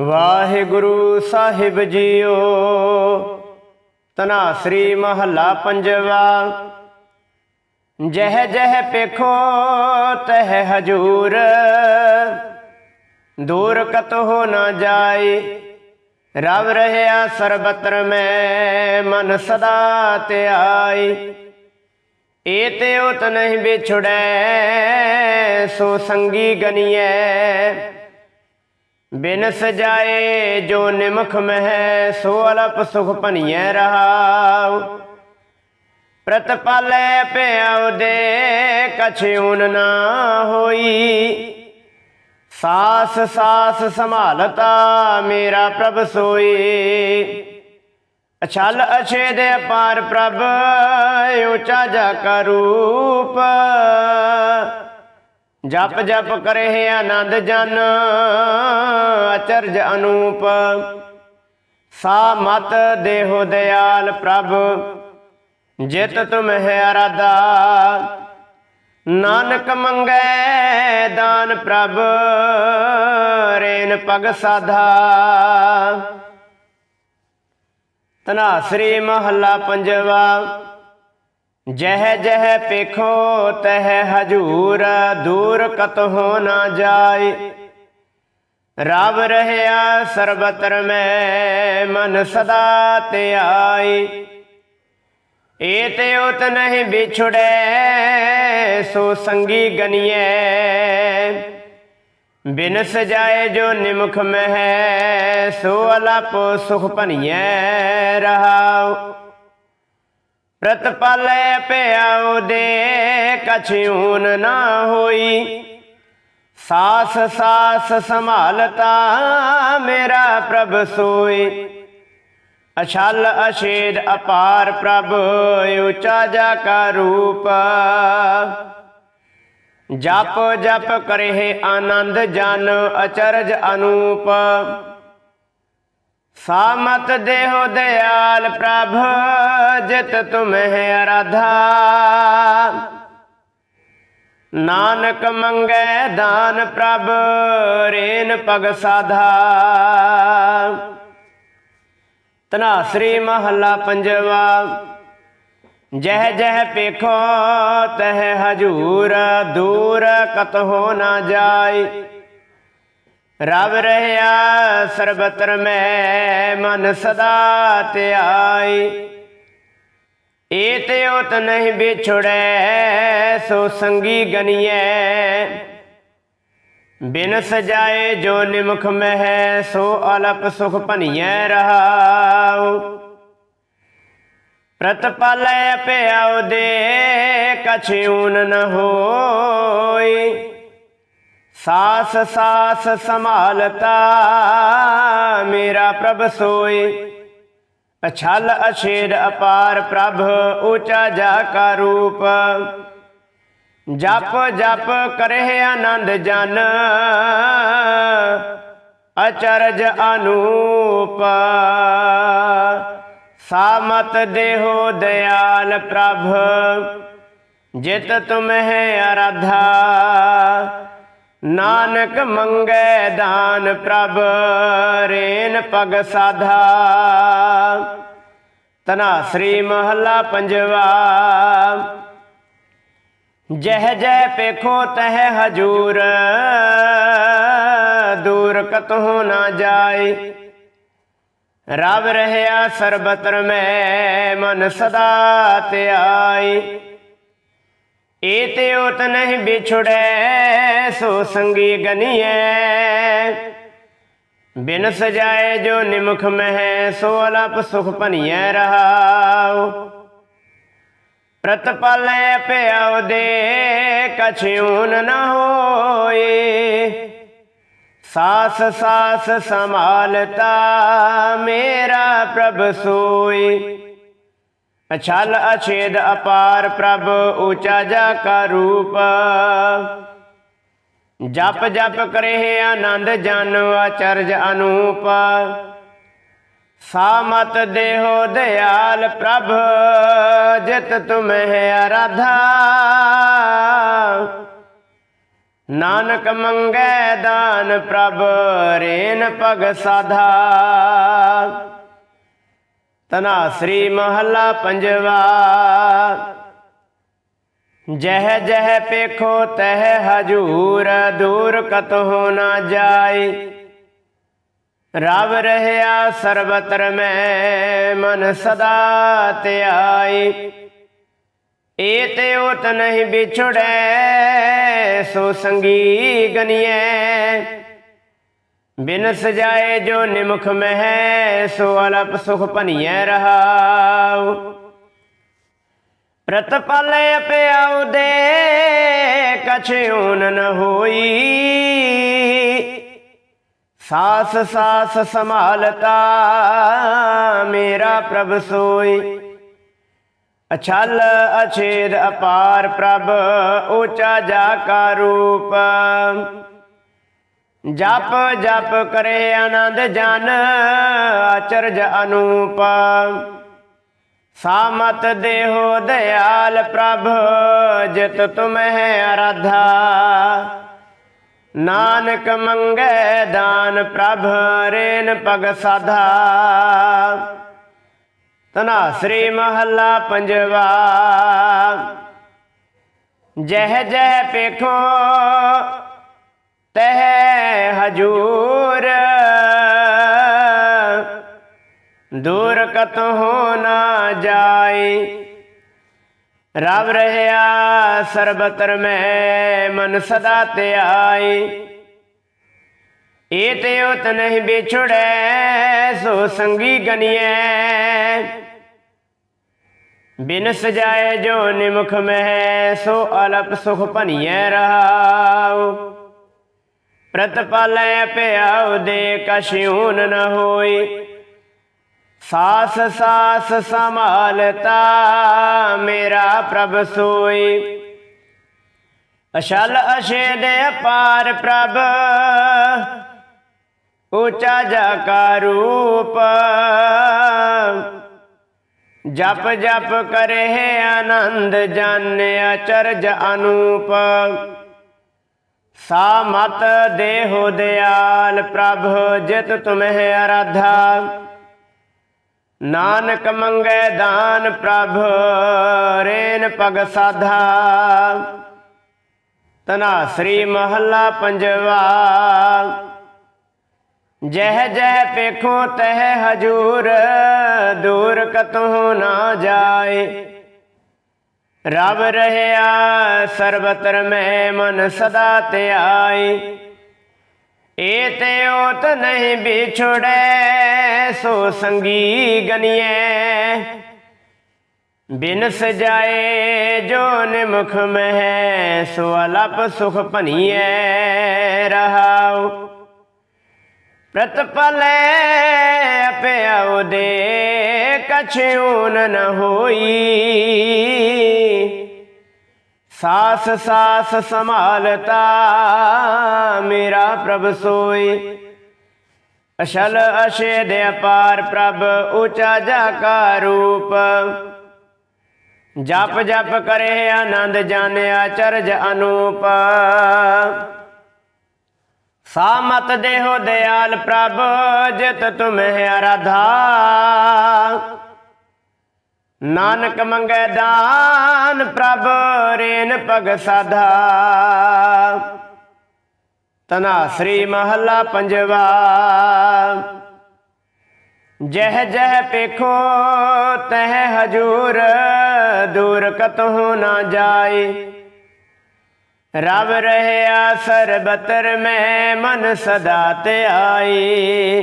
ਵਾਹਿਗੁਰੂ ਸਾਹਿਬ JIO. ਤਨਾਸਰੀ ਮਹੱਲਾ ਪੰਜਵਾ। ਜਹ ਜਹ ਪੇਖੋ ਤਹ ਹਜੂਰ। ਦੂਰ ਕਤ ਹੋ ਨਾ ਜਾਏ। ਰਵ ਰਹਿਆ ਸਰਬਤਰ ਮੈਂ, ਮਨ ਸਦਾ ਧਿਆਈ ਏਤੇ ਉਤ ਨਹੀਂ ਵਿਛੜੈ, ਸੋ ਸੰਗੀ ਗਨੀਐ। ਬਿਨ ਸਜਾਏ ਜੋ ਨਿਮਖ ਮਹਿ, ਸੋ ਅਲਪ ਸੁਖ ਭਨੀਐ ਰਹਾਉ। ਪ੍ਰਤਪਾਲੈ ਭਿਆਉ ਦੇ ਕਛਿਉਨ ਨਾ ਹੋਈ। ਸਾਸ ਸਾਸ ਸੰਭਾਲਤਾ ਮੇਰਾ ਪ੍ਰਭ ਸੋਈ। ਅਛਲ ਦੇ ਅਪਾਰ ਪ੍ਰਭ ਉਚਾ ਜਾ ਕਰੂਪ। ਜਪ ਜਪ ਕਰੇ ਆਨੰਦ ਜਨ, ਅਚਰਜ ਅਨੂਪ। ਸਾ ਮਤ ਦੇਹੋ ਦਿਆਲ ਪ੍ਰਭ, ਜਿਤ ਤੁਮ ਹੈ ਅਰਾਧਾ। ਨਾਨਕ ਮੰਗੈ ਦਾਨ ਪ੍ਰਭ, ਰੇਨ ਪਗ ਸਾਧਾ। ਤਨਾਸਰੀ ਮਹੱਲਾ ਪੰਜਵਾ। ਜਹ ਜਹ ਪੇਖੋ ਤਹ ਹਜੂਰ, ਦੂਰ ਕਤ ਹੋ ਨਾ ਜਾਏ। ਰਵ ਰਹਿਆ ਸਰਬਤਰ ਮੈਂ, ਮਨ ਸਦਾ ਤੇ ਧਿਆਈ ਏਤੇ ਉਤ ਨਹੀਂ ਵਿਛੜੈ, ਸੋ ਸੰਗੀ ਗਨੀਐ। ਬਿਨ ਸਜਾਏ ਜੋ ਨਿਮਖ ਮਹਿ, ਸੋ ਅਲਪ ਸੁਖ ਭਨੀਐ ਰਹਾਉ। ਪ੍ਰਤਪਾਲੈ ਪਿਆਉ ਦੇ ਕਛਿਉਨ ਨਾ ਹੋਈ। ਸਾਸ ਸਾਸ ਸੰਭਾਲਤਾ ਮੇਰਾ ਪ੍ਰਭ ਸੋਈ। ਅਛਲ ਅਛੇਦ ਅਪਾਰ ਪ੍ਰਭ ਉੱਚਾ ਜਾ ਕਾ ਰੂਪ। ਜਪ ਜਪ ਕਰੇ ਆਨੰਦ ਜਨ ਅਚਰਜ ਅਨੂਪ। ਸਾਮਤ ਦੇਹੋ ਦਿਆਲ ਪ੍ਰਭ ਜਿਤ ਤੁਮਹਿ ਅਰਾਧਾ ਨਾਨਕ ਮੰਗੈ ਦਾਨ ਪ੍ਰਭ ਰੇਨ ਪਗ ਸਾਧਾ ਤਨਾਸਰੀ ਮਹੱਲਾ ਪੰਜਵਾ ਜਹ ਜਹ ਪੇਖੋ ਤਹ ਹਜੂਰ ਦੂਰ ਕਤ ਹੋ ਨਾ ਜਾਏ ਰਵ ਰਹਿਆ ਸਰਬਤਰ ਮੈਂ ਮਨ ਸਦਾ ਧਿਆਈ ਏਤੇ ਉਤ ਨਹੀਂ ਵਿਛੜੈ, ਸੋ ਸੰਗੀ ਗਨੀਐ। ਬਿਨ ਸਜਾਏ ਜੋ ਨਿਮਖ ਮਹਿ, ਸੋ ਅਲਪ ਸੁਖ ਭਨੀਐ ਰਹਾਉ। ਪ੍ਰਤਪਾਲੈ ਭਿਆਉ ਦੇ ਕਛਿਉਨ ਨ ਹੋਈ। ਸਾਸ ਸਾਸ ਸੰਭਾਲਤਾ ਮੇਰਾ ਪ੍ਰਭ ਸੋਏ। ਅਛਲ ਅਛੇਦ ਅਪਾਰ ਪ੍ਰਭ, ਉੱਚਾ ਜਾ ਕਾ ਰੂਪ। ਜਪ ਜਪ ਕਰੇ ਆਨੰਦ ਜਨ, ਅਚਰਜ ਅਨੂਪ। ਸਾਮਤ ਦੇਹੋ ਦਿਆਲ ਪ੍ਰਭ, ਜਿਤ ਤੁਮਹਿ ਅਰਾਧਾ। ਨਾਨਕ ਮੰਗੈ ਦਾਨ ਪ੍ਰਭ, ਰੇਨ ਪਗ ਸਾਧਾ। ਤਨਾਸਰੀ ਮਹੱਲਾ ਪੰਜਵਾ। ਜਹ ਜਹ ਪੇਖੋ ਤਹ ਹਜੂਰ, ਦੂਰ ਕਤਹੁ ਨਾ ਜਾਏ। ਰਵ ਰਹਿਆ ਸਰਬਤਰ ਮੈਂ, ਮਨ ਸਦਾ ਧਿਆਈ ਏਤੇ ਉਤ ਨਹੀਂ ਵਿਛੜੈ, ਸੋ ਸੰਗੀ ਗਨੀਐ। ਬਿਨ ਸਜਾਏ ਜੋ ਨਿਮਖ ਮਹਿ, ਸੋ ਅਲਪ ਸੁਖ ਭਨੀਐ ਰਹਾਉ। ਪ੍ਰਤਪਾਲੈ ਭਿਆਉ ਦੇ ਕਛਿਉਨ ਨ ਹੋਏ। ਸਾਸ ਸਾਸ ਸੰਭਾਲਤਾ ਮੇਰਾ ਪ੍ਰਭ ਸੋਈ ਅਛਲ ਅਛੇਦ ਅਪਾਰ ਪ੍ਰਭ ਉੱਚਾ ਜਾ ਕਾ ਰੂਪ। ਜਪ ਜਪ ਕਰੇ ਆਨੰਦ ਜਨ ਅਚਰਜ ਅਨੂਪ। ਸਾਮਤ ਦੇਹੋ ਦਿਆਲ ਪ੍ਰਭ, ਜਿਤ ਤੁਮਹਿ ਅਰਾਧਾ। ਨਾਨਕ ਮੰਗੈ ਦਾਨ ਪ੍ਰਭ, ਰੇਨ ਭਗ ਸਾਧਾ। ਤਨਾਸਰੀ ਮਹੱਲਾ ਪੰਜਵਾ। ਜਹ ਜਹ ਪੇਖੋ ਤਹ ਹਜੂਰ, ਦੂਰ ਕਤਹੁ ਨਾ ਜਾਏ ਰਵ ਰਹਿਆ ਸਰਬਤਰ ਮੈਂ, ਮਨ ਸਦਾ ਧਿਆਈ ਏਤੇ ਉਤ ਨਹੀਂ ਵਿਛੜੈ, ਸੋ ਸੰਗੀ ਗਨੀਐ। ਬਿਨ ਸਜਾਏ ਜੋ ਨਿਮਖ ਮਹਿ ਸੋ ਅਲਪ ਸੁਖ ਭਨੀਐ ਰਹਾਉ ਪ੍ਰਤਪਲ ਪਿਆਉ ਦੇ ਕਛ ਊਨ ਨ ਹੋਈ ਸਾਸ ਸਾਸ ਸੰਭਾਲਤਾ ਮੇਰਾ ਪ੍ਰਭ ਸੋਈ ਅਛਲ ਅਛੇਦ ਅਪਾਰ ਪ੍ਰਭ ਊਚਾ ਜਾ ਕਾ ਰੂਪ ਜਪ ਜਪ ਕਰੇ ਆਨੰਦ ਜਨ ਅਚਰਜ ਅਨੂਪ। ਸਾਮਤ ਦੇਹੋ ਦਇਆਲ ਪ੍ਰਭ, ਜਿਤ ਤੁਮਹਿ ਅਰਾਧਾ ਨਾਨਕ ਮੰਗੈ ਦਾਨ ਪ੍ਰਭ, ਰੇਨ ਪਗ ਸਾਧਾ। ਤਨਾ ਸ੍ਰੀ ਮਹੱਲਾ ਪੰਜਵਾ। ਜਹ ਜਹ ਪੇਖੋ ਤਹ ਹਜੂਰ ਦੂਰ ਕਤਹੁ ਨਾ ਜਾਈ ਰਵ ਰਹਿਆ ਸਰਬਤਰ ਮੈਂ ਮਨ ਸਦਾ ਧਿਆਈ ਏਤੇ ਉਤ ਨਹੀਂ ਵਿਛੜੈ ਸੋ ਸੰਗੀ ਗਨੀਐ ਬਿਨ ਸਜਾਏ ਜੋ ਨਿਮਖ ਮਹਿ ਸੋ ਅਲਪ ਸੁਖ ਭਨੀਐ ਰਹਾਉ ਪ੍ਰਤਪਾਲੈ ਪਿਆਉ ਦੇ ਕਸ਼ਿਉਨ ਨ ਹੋਈ। ਸਾਸ ਸਾਸ ਸੰਭਾਲਤਾ ਮੇਰਾ ਪ੍ਰਭ ਸੋਈ। ਅਸ਼ਲ ਅਸ਼ੇ ਦੇ ਅਪਾਰ ਪ੍ਰਭ ਊਚਾ ਜਾ ਰੂਪ। ਜਪ ਜਪ ਕਰੇ ਆਨੰਦ ਜਨ ਅਚਰਜ ਅਨੂਪ। ਸਾ ਮਤ ਦੇਹੋ ਦਿਆਲ ਪ੍ਰਭ ਜਿਤ ਤੁਮਹਿ ਅਰਾਧਾ। ਨਾਨਕ ਮੰਗੈ ਦਾਨ ਪ੍ਰਭ, ਰੇਨ ਪਗ ਸਾਧਾ। ਤਨਾ ਸ੍ਰੀ ਮਹੱਲਾ ਪੰਜਵਾ। ਜਹ ਜਹ ਪੇਖੋ ਤਹ ਹਜੂਰ, ਦੂਰ ਕਤਹੁ ਨਾ ਜਾਏ। ਰਵ ਰਹਿਆ, ਸਰਬਤਰ ਮੈਂ ਮਨ ਸਦਾ ਧਿਆਈ। ਏਤੇ ਓਤ ਨਹੀਂ ਵਿਛੜੈ, ਸੋ ਸੰਗੀ ਗਨੀਐ। ਬਿਨ ਸਜਾਏ ਜੋ ਨਿਮਖ ਮਹਿ, ਸੋ ਅਲਪ ਸੁਖ ਭਨੀਐ ਰਹਾਉ। ਪ੍ਰਤਪਲੈ ਅਪਿਆਉ ਦੇ ਕਛੂਨ ਨ ਹੋਈ। ਸਾਸ ਸਾਸ ਸੰਭਾਲਤਾ ਮੇਰਾ ਪ੍ਰਭ ਸੋਈ। ਅਸ਼ਲ ਅਸ਼ੇ ਦੇ ਅਪਾਰ ਪ੍ਰਭ ਊਚਾ ਜਾ ਕਾ ਰੂਪ। ਜਪ ਜਪ ਕਰੇ ਆਨੰਦ ਜਾਣਿਆ ਚਰਜ ਅਨੂਪ। ਸਾਮਤ ਦੇਹੋ ਦਿਆਲ ਪ੍ਰਭ, ਜਿਤ ਤੁਮਹਿ ਅਰਾਧਾ ਨਾਨਕ ਮੰਗੈ ਦਾਨ ਪ੍ਰਭ, ਰੇਨ ਪਗ ਸਾਧਾ। ਤਨਾ ਸ੍ਰੀ ਮਹੱਲਾ ਪੰਜਵਾ। ਜਹ ਜਹ ਪੇਖੋ, ਤਹ ਹਜੂਰ, ਦੂਰ ਕਤਹੁ ਨਾ ਜਾਏ। ਰਵ ਰਹਿਆ ਸਰਬਤਰ ਮੈਂ ਮਨ ਸਦਾ ਧਿਆਈ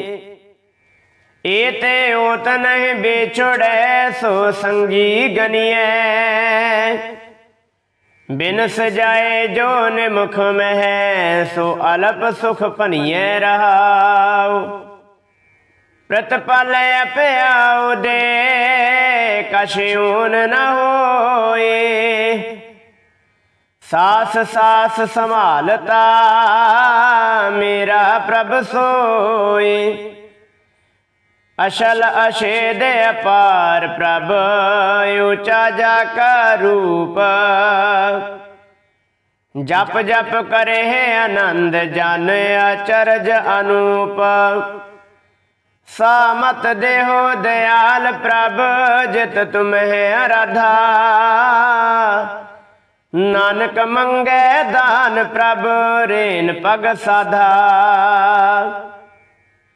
ਤੇ ਓਤ ਨਹੀਂ ਵਿਛੜੈ, ਸੋ ਸੰਗੀ ਗਨੀਐ। ਬਿਨ ਸਜਾਏ ਜੋ ਨਿਮੁਖ ਮਹਿ, ਸੋ ਅਲਪ ਸੁਖ ਭਨੀਐ ਰਹਾਉ। ਪ੍ਰਤਪਲ ਪਿਆਉ ਦੇ ਕਛੂਨ ਨ ਹੋਏ। ਸਾਸ ਸਾਸ ਸੰਭਾਲਤਾ ਮੇਰਾ ਪ੍ਰਭ ਸੋਈ। ਅਸ਼ਲ ਅਸ਼ੇਦ ਅਪਾਰ ਪ੍ਰਭ ਊਚਾ ਜਾ ਕਾ ਰੂਪ। ਜਪ ਜਪ ਕਰੇ ਆਨੰਦ ਜਨ, ਅਚਰਜ ਅਨੂਪ। ਸਾਮਤ ਦੇਹੋ ਦਿਆਲ ਪ੍ਰਭ, ਜਿਤ ਤੁਮਹਿ ਅਰਾਧਾ ਨਾਨਕ ਮੰਗੈ ਦਾਨ ਪ੍ਰਭ, ਰੇਨ ਪਗ ਸਾਧਾ।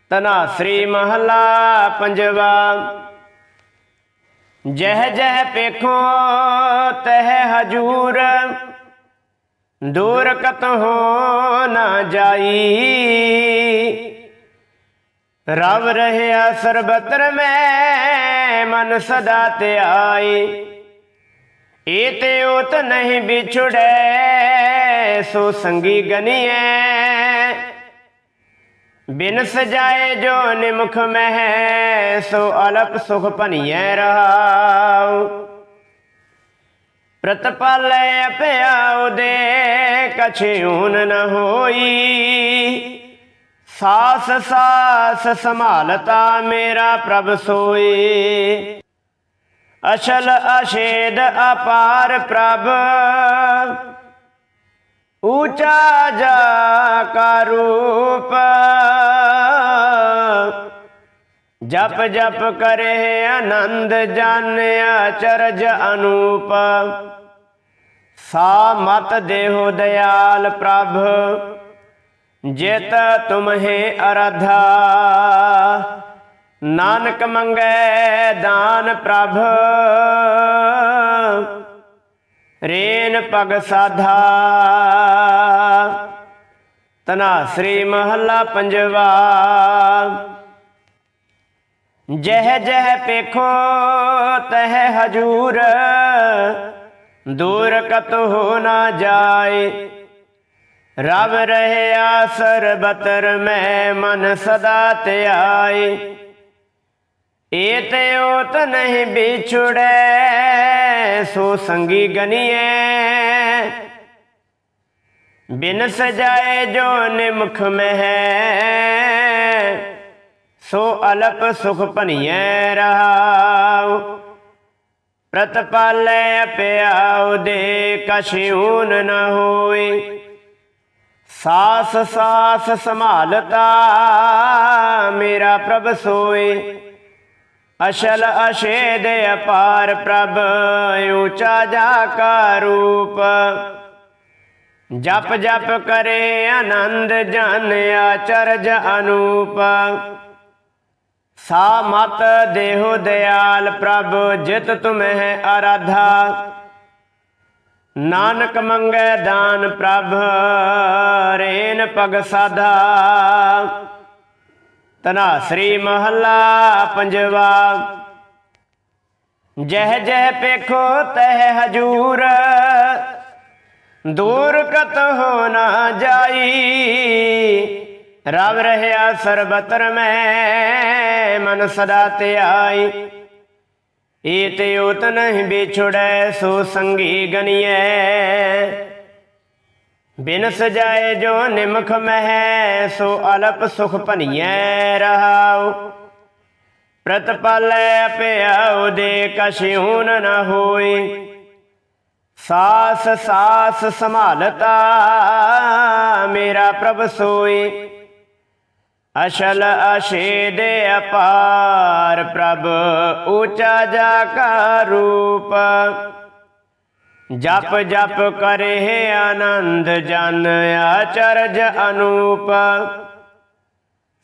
ਤਨਾ ਸ੍ਰੀ ਮਹਲਾ ਪੰਜਵਾ। ਜਹ ਜਹ ਪੇਖੋ ਤਹ ਹਜੂਰ, ਦੂਰ ਕਤ ਹੋ ਨਾ ਜਾਈ। ਰਵ ਰਹਿਆ ਸਰਬਤਰ ਮੈਂ, ਮਨ ਸਦਾ ਧਿਆਈ ਏਤੇ ਉਤ ਨਹੀਂ ਵਿਛੜੈ, ਸੋ ਸੰਗੀ ਗਨੀਐ। ਬਿਨ ਸਜਾਏ ਜੋ ਨਿਮੁਖ ਮਹਿ, ਸੋ ਅਲਪ ਸੁਖ ਭਨੀਐ ਰਹਾਉ। ਪ੍ਰਤਪਾਲੈ ਅਪਿਆਉ ਦੇ ਕਛਿਉਨ ਨ ਹੋਈ। ਸਾਸ ਸਾਸ ਸੰਭਾਲਤਾ ਮੇਰਾ ਪ੍ਰਭ ਸੋਈ। ਅਸ਼ਲ ਅਸ਼ੇਦ ਅਪਾਰ ਪ੍ਰਭ। ਊਚਾ ਜਾ ਕਾ ਰੂਪ। ਜਪ ਜਪ ਕਰੇ ਆਨੰਦ ਜਨ ਚਰਜ ਅਨੂਪ। ਸਾ ਮਤ ਦੇਹੋ ਦਿਆਲ ਪ੍ਰਭ, ਜੇਤ ਤੁਮਹੇ ਅਰਾਧਾ। ਨਾਨਕ ਮੰਗੈ ਦਾਨ ਪ੍ਰਭ। ਰੇਨ ਪਗ ਸਾਧਾ। ਤਨਾ ਸ੍ਰੀ ਮਹੱਲਾ ਪੰਜਵਾ। ਜਹ ਜਹ ਪੇਖੋ ਤਹ ਹਜੂਰ। ਦੂਰ ਕਤ ਹੋ ਨਾ ਜਾਏ। ਰਵ ਰਹਿਆ ਸਰਬਤਰ ਮੈਂ ਮਨ ਸਦਾ ਧਿਆਏ ਏਤੇ ਓਤ ਨਹੀਂ ਵਿਛੜੈ, ਸੋ ਸੰਗੀ ਗਨੀਐ। ਬਿਨ ਸਜਾਏ ਜੋ ਨਿਮਖ ਮਹਿ, ਸੋ ਅਲਪ ਸੁਖ ਭਨੀਐ ਰਹਾਉ। ਪ੍ਰਤਪਾਲੈ ਪਿਆਉ ਦੇ ਕਛਿਉਨ ਨ ਹੋਏ ਸਾਸ ਸਾਸ ਸੰਭਾਲਤਾ ਮੇਰਾ ਪ੍ਰਭ ਸੋਏ ਅਸ਼ਲ ਅਸ਼ੇਦ ਅਪਾਰ ਪ੍ਰਭ ਊਚਾ ਜਾ ਕਾ ਰੂਪ। ਜਪ ਜਪ ਕਰੇ ਆਨੰਦ ਜਨ ਆਚਰਜ ਅਨੂਪ। ਸਾ ਮਤ ਦੇਹੋ ਦਿਆਲ ਪ੍ਰਭ, ਜਿਤ ਤੁਮਹਿ ਆਰਾਧਾ ਨਾਨਕ ਮੰਗੈ ਦਾਨ ਪ੍ਰਭ, ਰੇਨ ਪਗ ਸਾਧਾ। ਤਨਾਸਰੀ ਮਹੱਲਾ ਪੰਜਵਾ। ਜਹ ਜਹ ਪੇਖੋ ਤਹ ਹਜੂਰ, ਦੂਰ ਕਤ ਹੋ ਨਾ ਜਾਈ। ਰਵ ਰਹਿਆ ਸਰਬਤਰ ਮੈਂ, ਮਨ ਸਦਾ ਧਿਆਈ ਏਤੇ ਉਤ ਨਹੀਂ ਵਿਛੜੈ, ਸੋ ਸੰਗੀ ਗਨੀਐ। ਬਿਨ ਸਜਾਏ ਜੋ ਨਿਮਖ ਮਹਿ, ਸੋ ਅਲਪ ਸੁਖ ਭਨੀਐ ਰਹਾਉ। ਪ੍ਰਤਪਾਲੈ ਪਿਆਉ ਦੇ ਕਛਿਉਨ ਨ ਹੋਈ। ਸਾਸ ਸਾਸ ਸੰਭਾਲਤਾ ਮੇਰਾ ਪ੍ਰਭ ਸੋਈ। ਅਸ਼ਲ ਅਸ਼ੇਦ ਅਪਾਰ ਪ੍ਰਭ ਊਚਾ ਜਾ ਕਾ ਰੂਪ। ਜਪ ਜਪ ਕਰੇ ਆਨੰਦ ਜਨ ਆਚਰਜ ਅਨੂਪ।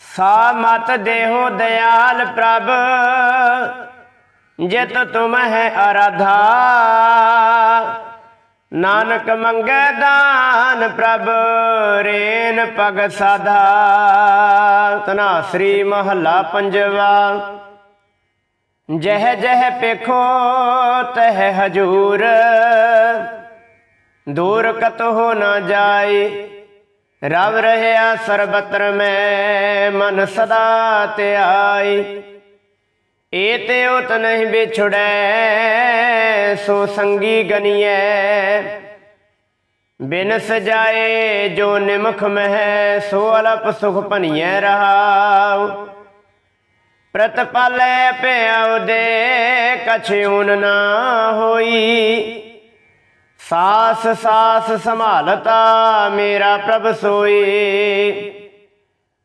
ਸਾ ਮਤ ਦੇਹੋ ਦਿਆਲ ਪ੍ਰਭ, ਜਿਤ ਤੁਮ ਹੈ ਅਰਾਧਾ। ਨਾਨਕ ਮੰਗੈ ਦਾਨ ਪ੍ਰਭ, ਰੇਨ ਪਗ ਸਾਧਾ ਤਨਾ ਸ੍ਰੀ ਮਹੱਲਾ ਪੰਜਵਾ। ਜਹ ਜਹ ਪੇਖੋ ਤਹ ਹਜੂਰ। ਦੂਰ ਕਤ ਹੋ ਨਾ ਜਾਏ, ਰਵ ਰਹਿਆ ਸਰਬਤਰ ਮੈਂ, ਮਨ ਸਦਾ ਧਿਆਈ ਏਤੇ ਉਤ ਨਹੀਂ ਵਿਛੜੈ, ਸੋ ਸੰਗੀ ਗਨੀਐ। ਬਿਨ ਸਜਾਏ ਜੋ ਨਿਮਖ ਮਹਿ, ਸੋ ਅਲਪ ਸੁਖ ਭਨੀਐ ਰਹਾਉ। ਪ੍ਰਤ ਪ੍ਰਤਪਾਲੈ ਪਿਆਉ ਦੇ ਕਛਿਉਨ ਨਾ ਹੋਈ। ਸਾਸ ਸਾਸ ਸੰਭਾਲਤਾ ਮੇਰਾ ਪ੍ਰਭ ਸੋਈ।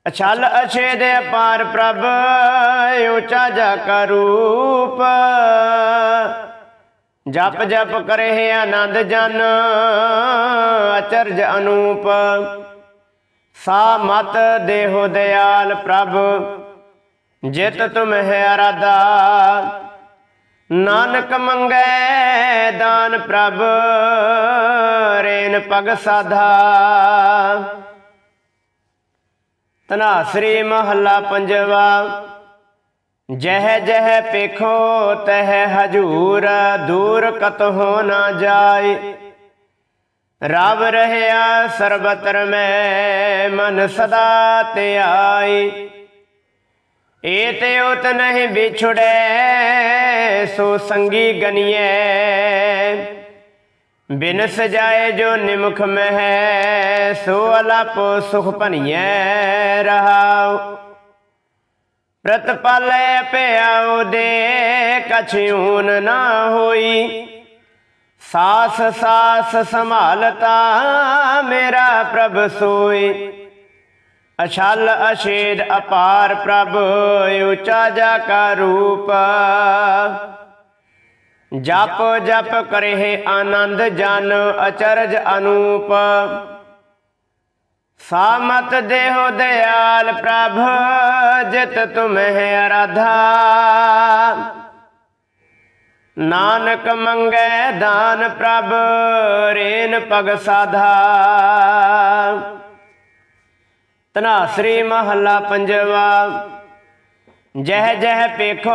ਅਛਲ ਦੇ ਪਾਰ ਪ੍ਰਭ, ਉਚਾ ਜਾ ਕਾ ਰੂਪ। ਜਪ ਜਪ ਕਰੇ ਆਨੰਦ ਜਨ, ਅਚਰਜ ਅਨੂਪ। ਸਾ ਮਤ ਦੇਹੋ ਦਿਆਲ ਪ੍ਰਭ ਜਿਤ ਤੁਮ ਹੈ ਅਰਾਧਾ, ਨਾਨਕ ਮੰਗੈ ਦਾਨ ਪ੍ਰਭ, ਰੇਨ ਪਗ ਸਾਧਾ। ਤਨਾਸਰੀ ਮਹੱਲਾ ਪੰਜਵਾ, ਜਹ ਜਹ ਪੇਖੋ ਤਹ ਹਜੂਰ, ਦੂਰ ਕਤ ਹੋ ਨਾ ਜਾਏ। ਰਬ ਰਹਿਆ ਸਰਬਤਰ ਮੈਂ, ਮਨ ਸਦਾ ਤੇ ਆਈ ਏ ਤੇ ਉਤ ਨਹੀਂ ਵਿਛੜੈ, ਸੋ ਸੰਗੀ ਗਨੀਐ ਬਿਨ ਸਜਾਏ ਜੋ ਨਿਮਖ ਮਹਿ, ਸੋ ਅਲਪ ਸੁਖ ਭਨੀਐ ਰਹਾਉ। ਪ੍ਰਤ ਪਾਲੇ ਦੇ ਕਛੂਨ ਨਾ ਹੋਈ। ਸਾਸ ਸਾਸ ਸੰਭਾਲਤਾ ਮੇਰਾ ਪ੍ਰਭ ਸੋਈ। ਅਛਲ ਅਛੇਦ ਅਪਾਰ ਪ੍ਰਭ, ਉੱਚਾ ਜਾ ਕਾ ਰੂਪ। ਜਪ ਜਪ ਕਰੇ ਆਨੰਦ ਜਨ, ਅਚਰਜ ਅਨੂਪ। ਸਾਮਤ ਦੇਹੋ ਦਿਆਲ ਪ੍ਰਭ, ਜਿਤ ਤੁਮਹਿ ਅਰਾਧਾ। ਨਾਨਕ ਮੰਗੈ ਦਾਨ ਪ੍ਰਭ, ਰੇਨ ਪਗ ਸਾਧਾ। ਤਨਾਸਰੀ ਮਹੱਲਾ ਪੰਜਵਾ। ਜਹ ਜਹ ਪੇਖੋ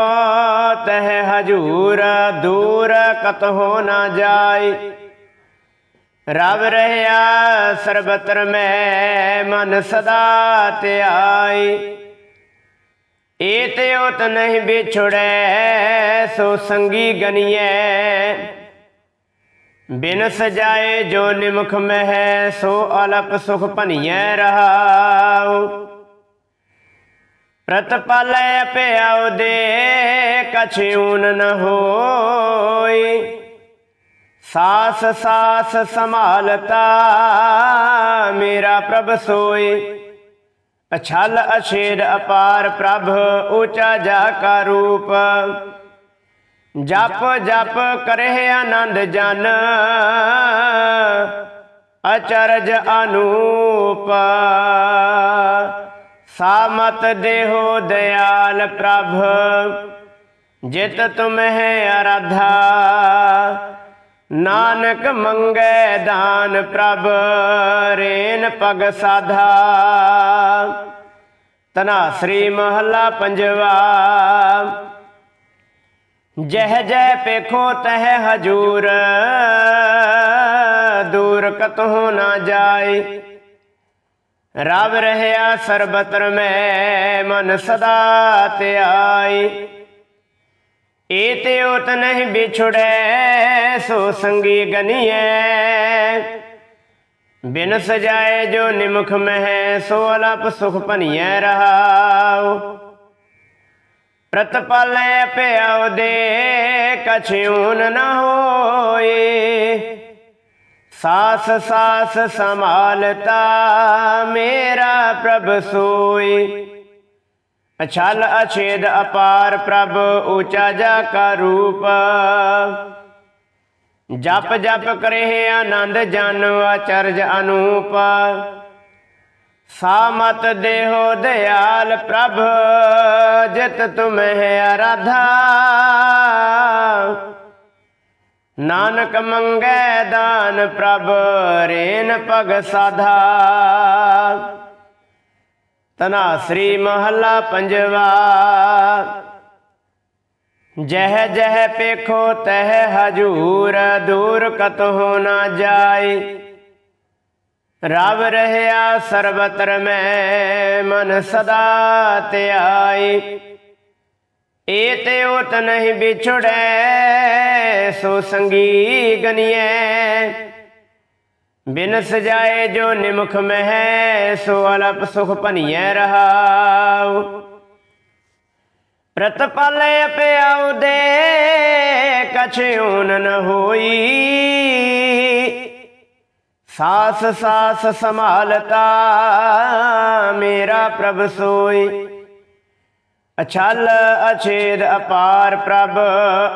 ਤਹ ਹਜੂਰ, ਦੂਰ ਕਤ ਹੋ ਨਾ ਜਾਏ। ਰਵ ਰਹਿਆ ਸਰਬਤਰ ਮੈਂ, ਮਨ ਸਦਾ ਧਿਆਈ ਏ ਤੇ ਉਤ ਨਹੀਂ ਵਿਛੜੈ, ਸੋ ਸੰਗੀ ਗਨੀਐ। ਬਿਨ ਸਜਾਏ ਜੋ ਨਿਮਖ ਮਹਿ ਸੋ ਅਲਪ ਸੁਖ ਭਨੀਐ ਰਹਾਉ ਪ੍ਰਤ ਪਾਲੈ ਪਿਆਉ ਦੇ ਕਛੂਨ ਨ ਹੋਈ ਸਾਸ ਸਾਸ ਸੰਭਾਲਤਾ ਮੇਰਾ ਪ੍ਰਭ ਸੋਈ ਅਛਲ ਅਛੇਦ ਅਪਾਰ ਪ੍ਰਭ ਉੱਚਾ ਜਾ ਕਾ ਰੂਪ ਜਪ ਜਪ ਕਰੇ ਆਨੰਦ ਜਨ, ਅਚਰਜ ਅਨੂਪ। ਸਾਮਤ ਦੇਹੋ ਦਿਆਲ ਪ੍ਰਭ, ਜਿਤ ਤੁਮਹਿ ਅਰਾਧਾ। ਨਾਨਕ ਮੰਗੈ ਦਾਨ ਪ੍ਰਭ, ਰੇਨ ਪਗ ਸਾਧਾ। ਤਨਾ ਸ੍ਰੀ ਮਹੱਲਾ ਪੰਜਵਾ ਜਹ ਜਹ ਪੇਖੋ ਤਹ ਹਜੂਰ, ਦੂਰ ਕਤਹੁ ਨਾ ਜਾਏ। ਰਬ ਰਹਿਆ ਸਰਬਤਰ ਮੈਂ, ਮਨ ਸਦਾ ਧਿਆਈ ਏ ਤੇ ਉਤ ਨਹੀਂ ਵਿਛੜੈ, ਸੋ ਸੰਗੀ ਗਨੀਐ। ਬਿਨ ਸਜਾਏ ਜੋ ਨਿਮਖ ਮਹਿ, ਸੋ ਅਲਪ ਸੁਖ ਭਨੀਐ ਰਹਾਉ। ਪ੍ਰਤ ਪਾਲੇ ਪਿਆਉ ਦੇ ਕਛੂਨ ਨ ਹੋਏ। ਸਾਸ ਸਾਸ ਸੰਭਾਲਤਾ ਮੇਰਾ ਪ੍ਰਭ ਸੋਈ ਅਛਲ ਅਛੇਦ ਅਪਾਰ ਪ੍ਰਭ ਉੱਚਾ ਜਾ ਕਾ ਰੂਪ। ਜਪ ਜਪ ਕਰੇ ਆਨੰਦ ਜਨ ਅਚਰਜ ਅਨੂਪ। ਸਾਮਤ ਦੇਹੋ ਦਿਆਲ ਪ੍ਰਭ, ਜਿਤ ਤੁਮਹਿ ਅਰਾਧਾ। ਨਾਨਕ ਮੰਗੈ ਦਾਨ ਪ੍ਰਭ, ਰੇਨ ਪਗ ਸਾਧਾ। ਤਨਾਸਰੀ ਮਹੱਲਾ ਪੰਜਵਾ। ਜਹ ਜਹ ਪੇਖੋ ਤਹ ਹਜੂਰ, ਦੂਰ ਕਤਹੁ ਨਾ ਜਾਏ। ਰਵ ਰਹਿਆ ਸਰਬਤਰ ਮੈਂ, ਮਨ ਸਦਾ ਧਿਆਈ ਏ ਤੇ ਉਤ ਨਹੀਂ ਵਿਛੜੈ, ਸੋ ਸੰਗੀ ਗਨੀਐ। ਬਿਨ ਸਜਾਏ ਜੋ ਨਿਮਖ ਮਹਿ, ਸੋ ਅਲਪ ਸੁਖ ਭਨੀਐ ਰਹਾਉ। ਪ੍ਰਤਪਾਲੇ ਪਿਆਉ ਦੇ ਕਛੂਨ ਨ ਹੋਈ। ਸਾਸ ਸਾਸ ਸੰਭਾਲਤਾ, ਮੇਰਾ ਪ੍ਰਭ ਸੋਈ। ਅਛਲ ਅਛੇਦ ਅਪਾਰ ਪ੍ਰਭ,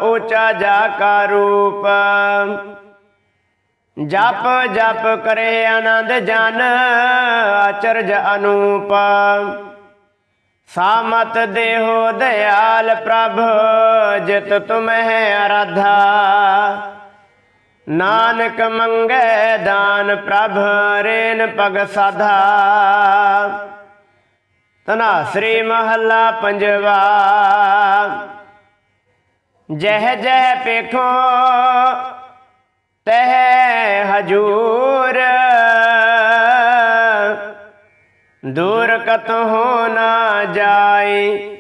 ਊਚਾ ਜਾ ਕਾ ਰੂਪ। ਜਪ ਜਪ ਕਰੇ ਆਨੰਦ ਜਨ, ਅਚਰਜ ਅਨੂਪ। ਸਾਮਤ ਦੇਹੋ ਦਇਆਲ ਪ੍ਰਭ, ਜਿਤ ਤੁਮਹਿ ਅਰਾਧਾ। ਨਾਨਕ ਮੰਗੈ ਦਾਨ ਪ੍ਰਭ, ਰੇਨ ਪਗ ਸਾਧਾ। ਤਨਾ ਸ੍ਰੀ ਮਹੱਲਾ ਪੰਜਵਾ। ਜਹ ਜਹ ਪੇਖੋ, ਤਹ ਹਜੂਰ। ਦੂਰ ਕਤਹੁ ਨਾ ਜਾਈ।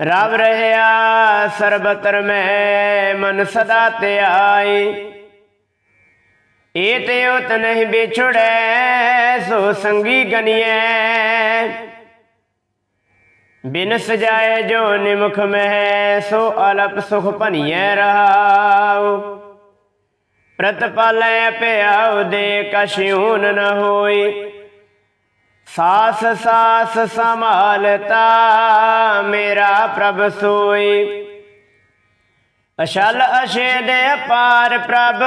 ਰਵ ਰਹਿਆ ਸਰਬਤਰ ਮੈਂ, ਮਨ ਸਦਾ ਧਿਆਈ ਏ ਤੇ ਉਤ ਨਹੀਂ ਵਿਛੜੈ, ਸੋ ਸੰਗੀ ਗਨੀਐ। ਬਿਨ ਸਜਾਏ ਜੋ ਨਿਮੁਖ ਮਹਿ, ਸੋ ਅਲਪ ਸੁਖ ਭਨੀਐ ਰਹਾਉ। ਪ੍ਰਤਪਾਲੈ ਪਿਆਉ ਦੇ ਕਛੂਨ ਨ ਹੋਈ। ਸਾਸ ਸਾਸ ਸੰਭਾਲਤਾ ਮੇਰਾ ਪ੍ਰਭ ਸੋਈ। ਅਸ਼ਲ ਅਸ਼ੇ ਦੇ ਅਪਾਰ ਪ੍ਰਭ,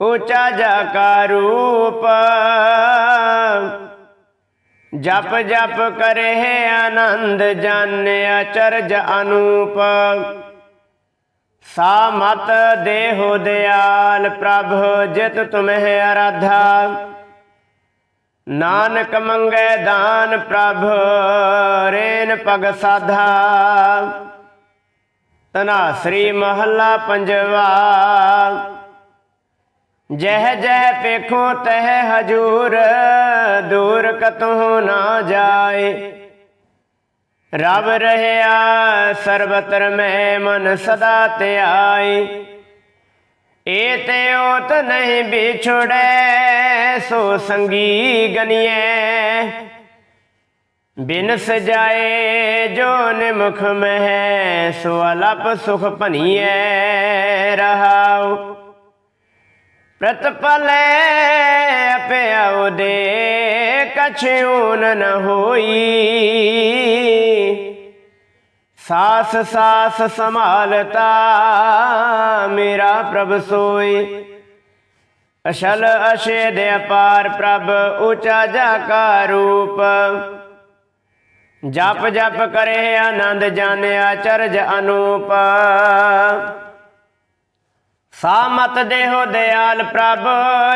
ਉੱਚਾ ਜਾ ਕਾ ਰੂਪ। ਜਪ ਜਪ ਕਰੇ ਆਨੰਦ ਜਨ ਅਚਰਜ ਅਨੂਪ। ਸਾਮਤ ਦੇਹੋ ਦਿਆਲ ਪ੍ਰਭ, ਜਿਤ ਤੁਮਹਿ ਅਰਾਧਾ। ਨਾਨਕ ਮੰਗੈ ਦਾਨ ਪ੍ਰਭ, ਰੇਨ ਪਗ ਸਾਧਾ। ਤਨਾ ਸ੍ਰੀ ਮਹੱਲਾ ਪੰਜਵਾ। ਜਹ ਜਹ ਪੇਖੋ ਤਹ ਹਜੂਰ, ਦੂਰ ਕਤਹੁ ਨਾ ਜਾਏ। ਰਬ ਰਹਿਆ ਸਰਬਤਰ ਮੈਂ ਮਨ ਸਦਾ ਧਿਆਈ ਏ ਤੇ ਓਤ ਨਹੀਂ ਵਿਛੜੈ, ਸੋ ਸੰਗੀ ਗਨੀਐ ਬਿਨ ਸਜਾਏ ਜੋ ਨਿਮੁਖ ਮਹਿ, ਸੋ ਅਲਪ ਸੁਖ ਭਨੀਐ ਰਹਾਉ। ਪ੍ਰਤਪਲੇ ਪਿਆਉ ਦੇ ਕਛੂਨ ਨ ਹੋਈ। ਸਾਸ ਸਾਸ ਸੰਭਾਲਤਾ ਮੇਰਾ ਪ੍ਰਭ ਸੋਈ। ਅਸ਼ਲ ਅਸ਼ੇ ਦੇ ਅਪਾਰ ਪ੍ਰਭ ਉਚਾ ਜਾ ਕਾ ਰੂਪ। ਜਪ ਜਪ ਕਰੇ ਆਨੰਦ ਜਾਣਿਆ ਚਰਜ ਅਨੂਪ। ਸਾਮਤ ਦੇਹੋ ਦਿਆਲ ਪ੍ਰਭ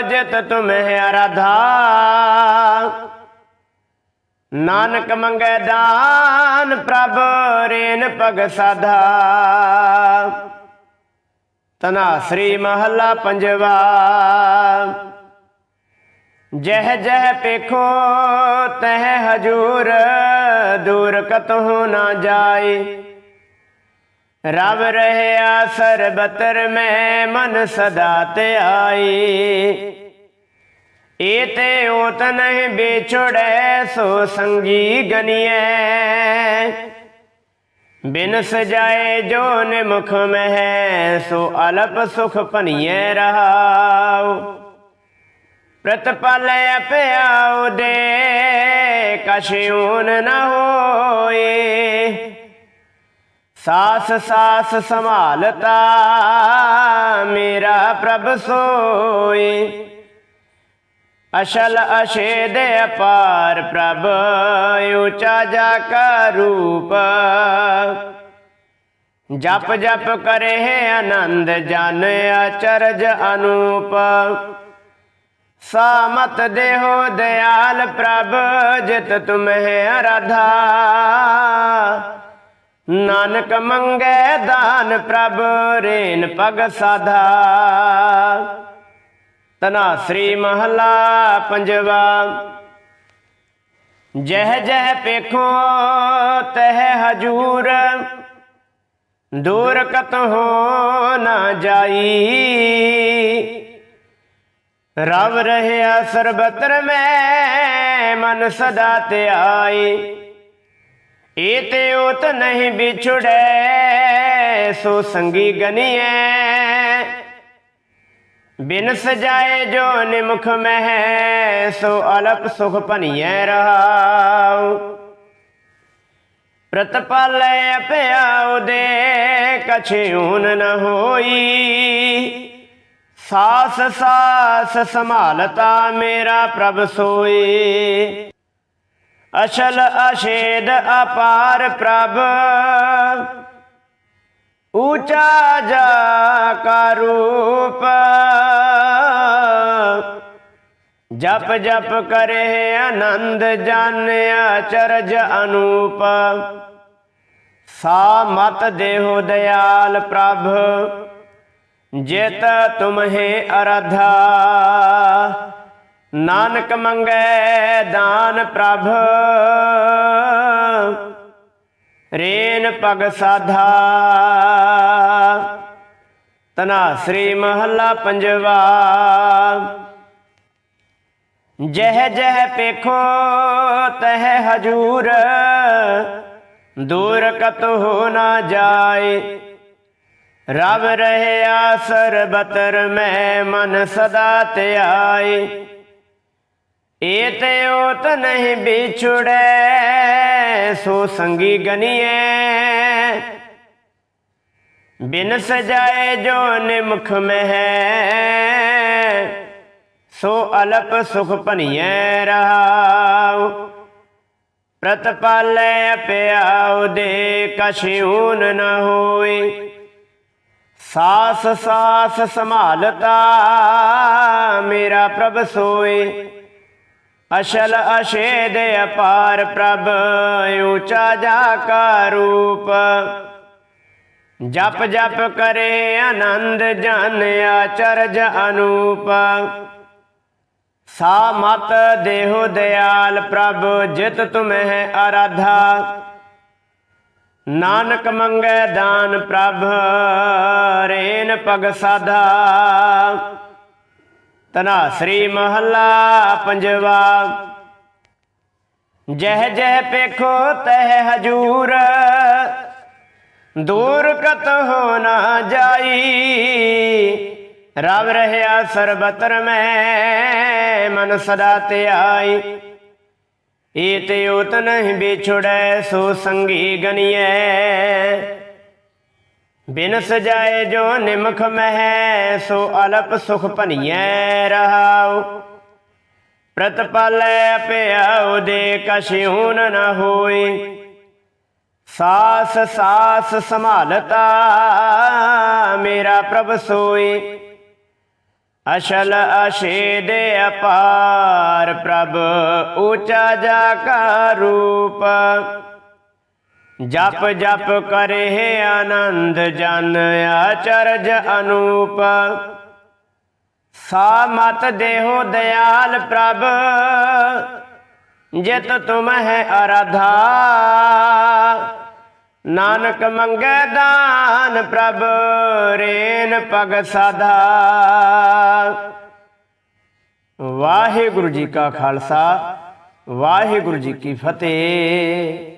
ਜਿਤ ਤੁਮਹਿ ਅਰਾਧਾ। ਨਾਨਕ ਮੰਗੈ ਦਾਨ ਪ੍ਰਭ ਰੇਨ ਪਗ ਸਾਧਾ। ਤਨਾ ਸ੍ਰੀ ਮਹੱਲਾ ਪੰਜਵਾ। ਜਹ ਜਹ ਪੇਖੋ ਤਹ ਹਜੂਰ, ਦੂਰ ਕਤਹੁ ਨਾ ਜਾਏ। ਰਵ ਰਹਿਆ ਸਰਬਤਰ ਮੈਂ ਮਨ ਸਦਾ ਤੇ ਧਿਆਈ ਏ ਤੇ ਓਤ ਨਹੀਂ ਵਿਛੜੈ ਸੋ ਸੰਗੀ ਗਨੀਐ ਬਿਨ ਸਜਾਏ ਜੋ ਨਿਮੁਖ ਮਹਿ ਸੋ ਅਲਪ ਸੁਖ ਭਨੀਐ ਰਹਾਉ ਪ੍ਰਤਪਾਲੈ ਪਿਆਉ ਦੇ ਕਛੂਨ ਨ ਹੋਏ ਸਾਸ ਸਾਸ ਸੰਭਾਲਤਾ ਮੇਰਾ ਪ੍ਰਭ ਸੋਈ ਅਸ਼ਲ ਅਸ਼ੇ ਦੇ ਅਪਾਰ ਪ੍ਰਭ, ਉੱਚਾ ਜਾ ਕਾ ਰੂਪ। ਜਪ ਜਪ ਕਰੇ ਆਨੰਦ ਜਨ, ਅਚਰਜ ਅਨੂਪ। ਸਾਮਤ ਦੇਹੋ ਦਿਆਲ ਪ੍ਰਭ, ਜਿਤ ਤੁਮਹਿ ਅਰਾਧਾ। ਨਾਨਕ ਮੰਗੈ ਦਾਨ ਪ੍ਰਭ, ਰੇਨ ਪਗ ਸਾਧਾ। ਤਨਾਸਰੀ ਸ੍ਰੀ ਮਹੱਲਾ ਪੰਜਵਾ। ਜਹ ਜਹ ਪੇਖੋ ਤਹ ਹਜੂਰ, ਦੂਰ ਕਤਹੁ ਨਾ ਜਾਈ। ਰਵ ਰਹਿਆ ਸਰਬਤਰ ਮੈਂ, ਮਨ ਸਦਾ ਧਿਆਈ। ਇਹ ਤੇ ਉਤ ਨਹੀਂ ਵਿਛੜੈ, ਸੋ ਸੰਗੀ ਗਨੀਐ ਬਿਨ ਸਜਾਏ ਜੋ ਨਿਮਖ ਮਹਿ, ਸੋ ਅਲਪ ਸੁਖ ਭਨੀਐ ਰਹਾਉ। ਪ੍ਰਤਪਾਲੈ ਅਪਿਆ ਉਦੇ ਕਛਿਉਨ ਨ ਹੋਈ। ਸਾਸ ਸਾਸ ਸੰਭਾਲਤਾ ਮੇਰਾ ਪ੍ਰਭ ਸੋਈ। ਅਸ਼ਲ ਅਸ਼ੇਦ ਅਪਾਰ ਪ੍ਰਭ ਊਚਾ ਜਾ ਕਾ ਰੂਪ ਜਪ ਜਪ ਕਰੇ ਆਨੰਦ ਜਾਣਿਆ ਚਰਜ ਅਨੂਪ ਸਾ ਮਤ ਦੇਹੁ ਦਇਆਲ ਪ੍ਰਭ ਜਿਤ ਤੁਮਹੇ ਅਰਾਧਾ ਨਾਨਕ ਮੰਗੈ ਦਾਨ ਪ੍ਰਭ ਰੇਨ ਪਗ ਸਾਧਾ। ਤਨਾਸਰੀ ਮਹੱਲਾ ਪੰਜਵਾ। ਜਹ ਜਹ ਪੇਖੋ ਤਹ ਹਜੂਰ। ਦੂਰ ਕਤ ਹੋ ਨਾ ਜਾਏ। ਰਵ ਰਹਿਆ ਸਰਬਤਰ ਮੈਂ ਮਨ ਸਦਾ ਧਿਆਏ ਏ ਤੇ ਓਤ ਨਹੀਂ ਵਿਛੜੈ। ਸੋ ਸੰਗੀ ਗਨੀਐ ਬਿਨ ਸਜਾਏ ਜੋ ਨਿਮਖ ਮਹਿ। ਸੋ ਅਲਪ ਸੁਖ ਭਨੀਐ ਰਹਾਉ। ਪ੍ਰਤਪਾਲੈ ਪਿਆਉ ਦੇ ਕਛਿਉਨ ਨ ਹੋਏ ਸਾਸ ਸਾਸ ਸੰਭਾਲਤਾ ਮੇਰਾ ਪ੍ਰਭ ਸੋਏ ਅਸ਼ਲ ਅਸ਼ੇਦ ਅਪਾਰ ਪ੍ਰਭ ਊਚਾ ਜਾ ਕਾ ਰੂਪ। ਜਪ ਜਪ ਕਰੇ ਆਨੰਦ ਜਨ ਆਚਰਜ ਅਨੂਪ। ਸਾ ਮਤ ਦੇਹੁ ਦਿਆਲ ਪ੍ਰਭ, ਜਿਤ ਤੁਮਹਿ ਆਰਾਧਾ ਨਾਨਕ ਮੰਗੈ ਦਾਨ ਪ੍ਰਭ, ਰੇਨ ਪਗ ਸਾਧਾ। ਤਨਾਸਰੀ ਮਹੱਲਾ ਪੰਜਵਾ। ਜਹ ਜਹ ਪੇਖੋ ਤਹ ਹਜੂਰ, ਦੂਰ ਕਤ ਹੋ ਨਾ ਜਾਈ। ਰਵ ਰਹਿਆ ਸਰਬਤਰ ਮੈਂ, ਮਨ ਸਦਾ ਧਿਆਈ ਏ ਤੇ ਉਤ ਨਹੀਂ ਵਿਛੜੈ, ਸੋ ਸੰਗੀ ਗਨੀਐ। ਬਿਨ ਸਜਾਏ ਜੋ ਨਿਮਖ ਮਹਿ, ਸੋ ਅਲਪ ਸੁਖ ਭਨੀਐ ਰਹਾਉ। ਪ੍ਰਤਪਾਲੈ ਪਿਆਉ ਦੇ ਕਸ਼ਿਉਨ ਨ ਹੋਈ ਸਾਸ ਸਾਸ ਸੰਭਾਲਤਾ ਮੇਰਾ ਪ੍ਰਭ ਸੋਈ ਅਸ਼ਲ ਅਸ਼ੇਦ ਅਪਾਰ ਪ੍ਰਭ ਊਚਾ ਜਾ ਕਾ ਰੂਪ। ਜਪ ਜਪ ਕਰੇ ਆਨੰਦ ਜਨ ਆਚਰਜ ਅਨੂਪ। ਸਾ ਮਤ ਦੇਹੁ ਦਇਆਲ ਪ੍ਰਭ, ਜਿਤ ਤੁਮ ਅਰਾਧਾ। ਨਾਨਕ ਮੰਗੈ ਦਾਨ ਪ੍ਰਭ, ਰੇਨ ਪਗ ਸਾਧਾ। ਵਾਹਿਗੁਰੂ ਜੀ ਕਾ ਖਾਲਸਾ, ਵਾਹਿਗੁਰੂ ਜੀ ਕੀ ਫਤਿਹ।